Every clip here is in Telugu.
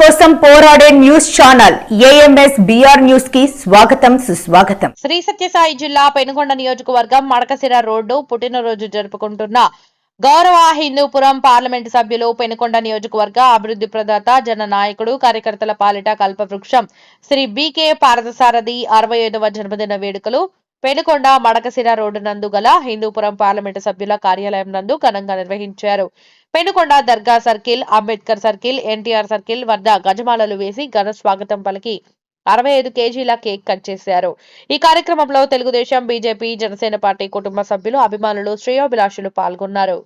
కోసం పోరాడే న్యూస్ ఛానల్ ఏఎంఎస్ బిఆర్ న్యూస్కి స్వాగతం సుస్వాగతం. శ్రీ సత్యసాయి జిల్లా పెనుగొండ నియోజకవర్గం మడకసిర రోడ్డు పుట్టినరోజు జరుపుకుంటున్న గౌరవ హిందూపురం పార్లమెంటు సభ్యులు పెనుకొండ నియోజకవర్గ అభివృద్ధి ప్రదాత జన నాయకుడు కార్యకర్తల పాలిట కల్పవృక్షం. శ్రీ బీకే పారదసారథి అరవై ఐదవ జన్మదిన వేడుకలు పెనుకొండ మడకసిర రోడ్డు నందు గల హిందూపురం పార్లమెంటు సభ్యుల కార్యాలయం నందు ఘనంగా నిర్వహించారు. Penukonda Dargah circle Ambedkar circle NTR circle వద్ద గజమాలలు వేసి ఘన స్వాగతం పలికి అరవై ఐదు కేజీల కేక్ కట్ చేశారు. ఈ కార్యక్రమంలో తెలుగుదేశం బీజేపీ జనసేన పార్టీ కుటుంబ సభ్యులు అభిమానులు శ్రేయోభిలాషులు పాల్గొన్నారు.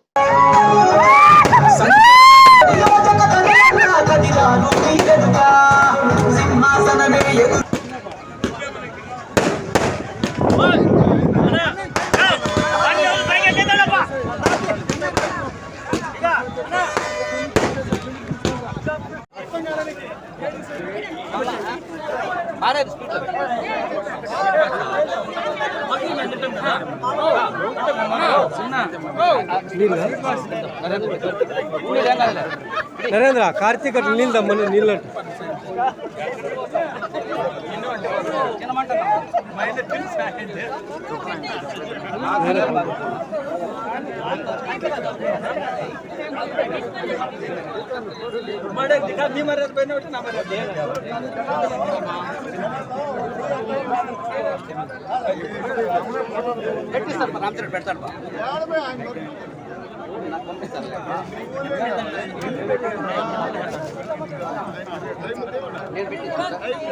నరేంద్ర కార్తీక్ అట్లా నీళ్ళు దమ్మని నీళ్ళు అంటే. రామచంద్రన్న రామచంద్రన్న అట్లా ఓకే గా చేయబట్టుకుని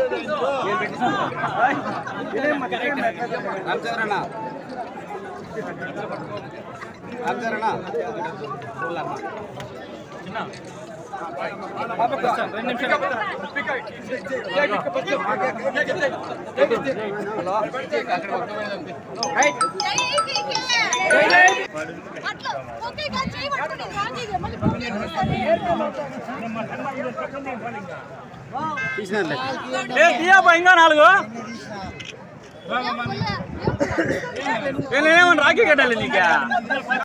రాజీగా మళ్ళీ ఫోన్ తీసినారులే ఇంకా నాలుగు? రాఖీ కట్టాలి నీకు?